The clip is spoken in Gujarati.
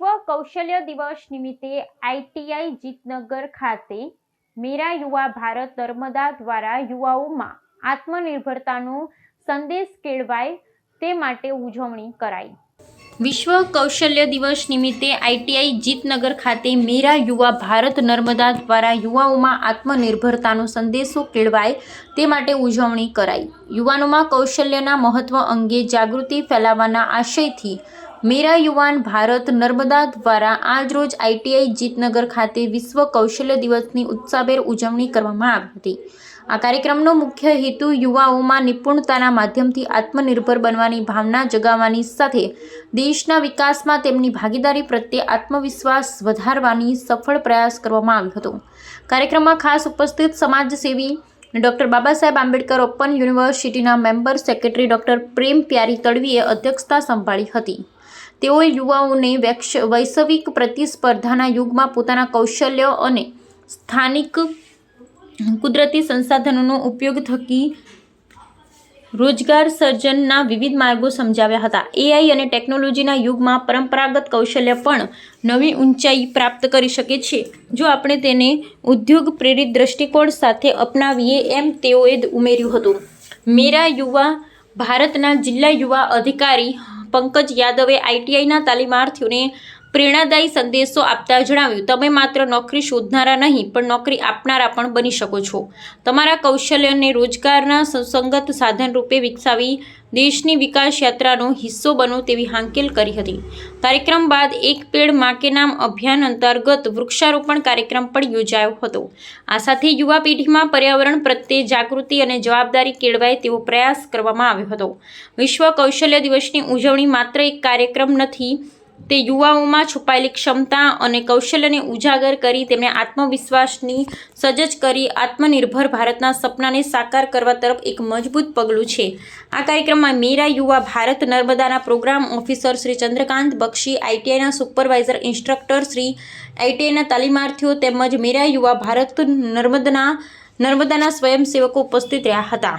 વિશ્વ કૌશલ્ય દિવસ નિમિત્તે આઈટીઆઈ જીતનગર ખાતે મેરા યુવા ભારત નર્મદા દ્વારા યુવાઓમાં આત્મનિર્ભરતાનો સંદેશ કેળવાય તે માટે ઉજવણી કરાઈ. વિશ્વ કૌશલ્ય દિવસ નિમિત્તે આઈટીઆઈ જીતનગર ખાતે મેરા યુવા ભારત નર્મદા દ્વારા યુવાઓમાં આત્મનિર્ભરતાનો સંદેશો કેળવાય તે માટે ઉજવણી કરાઈ. યુવાનોમાં કૌશલ્યના મહત્વ અંગે જાગૃતિ ફેલાવવાના આશયથી મેરા યુવાન ભારત નર્મદા દ્વારા આજરોજ આઈટીઆઈ જીતનગર ખાતે વિશ્વ કૌશલ્ય દિવસની ઉત્સાહભેર ઉજવણી કરવામાં આવી હતી. આ કાર્યક્રમનો મુખ્ય હેતુ યુવાઓમાં નિપુણતાના માધ્યમથી આત્મનિર્ભર બનવાની ભાવના જગાવવાની સાથે દેશના વિકાસમાં તેમની ભાગીદારી પ્રત્યે આત્મવિશ્વાસ વધારવાની સફળ પ્રયાસ કરવામાં આવ્યો હતો. કાર્યક્રમમાં ખાસ ઉપસ્થિત સમાજસેવી ડૉક્ટર બાબા સાહેબ આંબેડકર ઓપન યુનિવર્સિટીના member secretary doctor Prem Pyari તડવીએ અધ્યક્ષતા સંભાળી હતી. તેઓએ યુવાઓને વૈક્ષ, વૈશ્વિક પ્રતિસ્પર્ધાના યુગમાં પોતાના કૌશલ્ય અને સ્થાનિક કુદરતી સંસાધનોનો ઉપયોગ થકી રોજગાર સર્જનના વિવિધ માર્ગો સમજાવ્યા હતા. એઆઈ અને ટેકનોલોજીના યુગમાં પરંપરાગત કૌશલ્ય પણ નવી ઊંચાઈ પ્રાપ્ત કરી શકે છે. જો આપણે તેને ઉદ્યોગ પ્રેરિત દ્રષ્ટિકોણ સાથે અપનાવીએ એમ તેઓએ ઉમેર્યું હતું. મેરા યુવા ભારતના જિલ્લા યુવા અધિકારી પંકજ યાદવે આઈટીઆઈના તાલીમાર્થીઓને પ્રેરણાદાયી સંદેશો આપતા જણાવ્યું, તમે માત્ર નોકરી શોધનારા નહીં, પણ નોકરી આપનારા પણ બની શકો છો. તમારા કૌશલ્યને રોજગારના સુસંગત સાધન રૂપે વિકસાવી દેશની વિકાસ યાત્રાનો હિસ્સો બનો, તેવી હાંકેલ કરી હતી. કાર્યક્રમ બાદ એક પેડ માકે નામ અભિયાન અંતર્ગત વૃક્ષારોપણ કાર્યક્રમ પણ યોજાયો હતો. આ સાથે યુવા પેઢીમાં પર્યાવરણ પ્રત્યે જાગૃતિ અને જવાબદારી કેળવાય તેવો પ્રયાસ કરવામાં આવ્યો હતો. વિશ્વ કૌશલ્ય દિવસની ઉજવણી માત્ર એક કાર્યક્રમ નથી તે યુવાઓમાં છુપાયેલી ક્ષમતા અને કૌશલ્યને ઉજાગર કરી તેમણે આત્મવિશ્વાસની સજજ કરી આત્મનિર્ભર ભારતના સપનાને સાકાર કરવા તરફ એક મજબૂત પગલું છે. આ કાર્યક્રમમાં મેરા યુવા ભારત નર્મદાના પ્રોગ્રામ ઓફિસર શ્રી ચંદ્રકાંત બક્ષી આઈટીઆઈના સુપરવાઇઝર ઇન્સ્ટ્રક્ટર શ્રી આઈટીઆઈના તાલીમાર્થીઓ તેમજ મેરા યુવા ભારત નર્મદના, નર્મદાના સ્વયંસેવકો ઉપસ્થિત રહ્યા હતા.